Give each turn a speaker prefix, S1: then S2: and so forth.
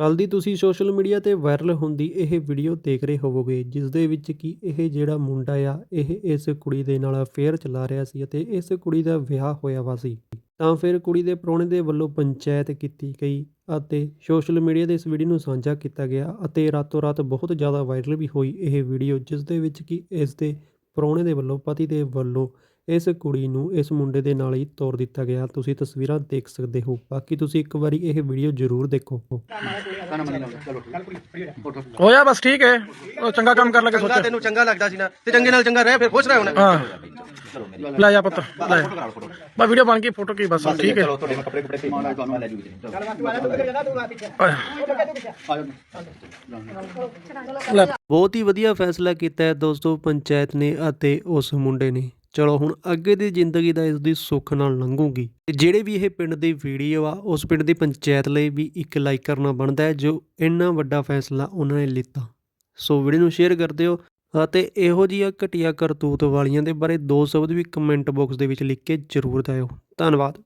S1: ਕੱਲ੍ਹ ਦੀ ਤੁਸੀਂ social media 'ਤੇ ਵਾਇਰਲ ਹੁੰਦੀ ਇਹ ਵੀਡੀਓ ਦੇਖ ਰਹੇ ਹੋਵੋਗੇ ਜਿਸ ਦੇ ਵਿੱਚ ਕਿ ਇਹ ਜਿਹੜਾ ਮੁੰਡਾ ਆ, ਇਹ ਇਸ ਕੁੜੀ ਦੇ ਨਾਲ ਅਫੇਅਰ ਚਲਾ ਰਿਹਾ ਸੀ ਅਤੇ ਇਸ ਕੁੜੀ ਦਾ ਵਿਆਹ ਹੋਇਆ ਵਾ ਸੀ। ਤਾਂ ਫਿਰ ਕੁੜੀ ਦੇ ਪ੍ਰਾਹੁਣੇ ਦੇ ਵੱਲੋਂ ਪੰਚਾਇਤ ਕੀਤੀ ਗਈ ਅਤੇ ਸੋਸ਼ਲ ਮੀਡੀਆ 'ਤੇ ਇਸ ਵੀਡੀਓ ਨੂੰ ਸਾਂਝਾ ਕੀਤਾ ਗਿਆ ਅਤੇ ਰਾਤੋਂ ਰਾਤ ਬਹੁਤ ਜ਼ਿਆਦਾ ਵਾਇਰਲ ਵੀ ਹੋਈ ਇਹ ਵੀਡੀਓ ਜਿਸ ਦੇ ਵਿੱਚ ਕਿ ਇਸ ਦੇ ਪ੍ਰਾਹੁਣੇ ਦੇ ਵੱਲੋਂ ਪਤੀ ਦੇ ਵੱਲੋਂ ਇਸ ਕੁੜੀ ਨੂੰ ਇਸ ਮੁੰਡੇ ਦੇ ਨਾਲ ਹੀ ਤੋਰ ਦਿੱਤਾ ਗਿਆ। ਤੁਸੀਂ ਤਸਵੀਰਾਂ ਦੇਖ ਸਕਦੇ ਹੋ। ਬਾਕੀ ਤੁਸੀਂ ਇੱਕ ਵਾਰੀ ਇਹ ਵੀਡੀਓ ਜ਼ਰੂਰ ਦੇਖੋ।
S2: ਹੋਇਆ ਬਸ ਠੀਕ ਹੈ। ਉਹ ਚੰਗਾ ਕੰਮ ਕਰ ਲਗੇ ਸੋਚਿਆ।
S3: ਤੈਨੂੰ ਚੰਗਾ ਲੱਗਦਾ ਸੀ ਨਾ ਤੇ ਚੰਗੇ ਨਾਲ ਚੰਗਾ ਰਹਿ ਫਿਰ ਖੁਸ਼ ਰਹਿ ਹੁਣ।
S2: ਲੈ ਜਾ ਪੁੱਤ ਲੈ ਬਾ ਵੀਡੀਓ ਬਣ ਗਈ ਫੋਟੋ ਕੀ ਬਸ ਠੀਕ ਹੈ।
S4: ਤੁਹਾਡੇ ਮੈਂ ਕੱਪੜੇ ਕੱਪੜੇ ਤੇ ਮਾਣਾ ਤੁਹਾਨੂੰ ਮੈਂ ਲੈ ਜੂਗੀ
S2: ਲੈ।
S1: ਬਹੁਤ ਹੀ ਵਧੀਆ ਫੈਸਲਾ ਕੀਤਾ ਹੈ ਦੋਸਤੋ ਪੰਚਾਇਤ ਨੇ ਅਤੇ ਉਸ ਮੁੰਡੇ ਨੇ। ਚਲੋ ਹੁਣ ਅੱਗੇ ਦੀ ਜ਼ਿੰਦਗੀ ਦਾ ਇਸ ਦੀ ਸੁੱਖ ਨਾਲ ਲੰਘੂਗੀ। ਤੇ ਜਿਹੜੇ ਵੀ ਇਹ ਪਿੰਡ ਦੀ ਵੀਡੀਓ ਆ ਉਸ ਪਿੰਡ ਦੀ ਪੰਚਾਇਤ ਲਈ ਵੀ ਇੱਕ ਲਾਈਕ ਕਰਨਾ ਬਣਦਾ ਹੈ ਜੋ ਇੰਨਾ ਵੱਡਾ ਫੈਸਲਾ ਉਹਨਾਂ ਨੇ ਲਿੱਤਾ। ਸੋ ਵੀਡੀਓ ਨੂੰ ਸ਼ੇਅਰ ਕਰ ਦਿਓ ਅਤੇ ਇਹੋ ਜਿਹੀਆਂ ਘਟੀਆ ਕਰਤੂਤ ਵਾਲੀਆਂ ਦੇ ਬਾਰੇ ਦੋ ਸ਼ਬਦ ਵੀ ਕਮੈਂਟ ਬਾਕਸ ਦੇ ਵਿੱਚ ਲਿਖ ਕੇ ਜ਼ਰੂਰ ਦਿਓ। ਧੰਨਵਾਦ।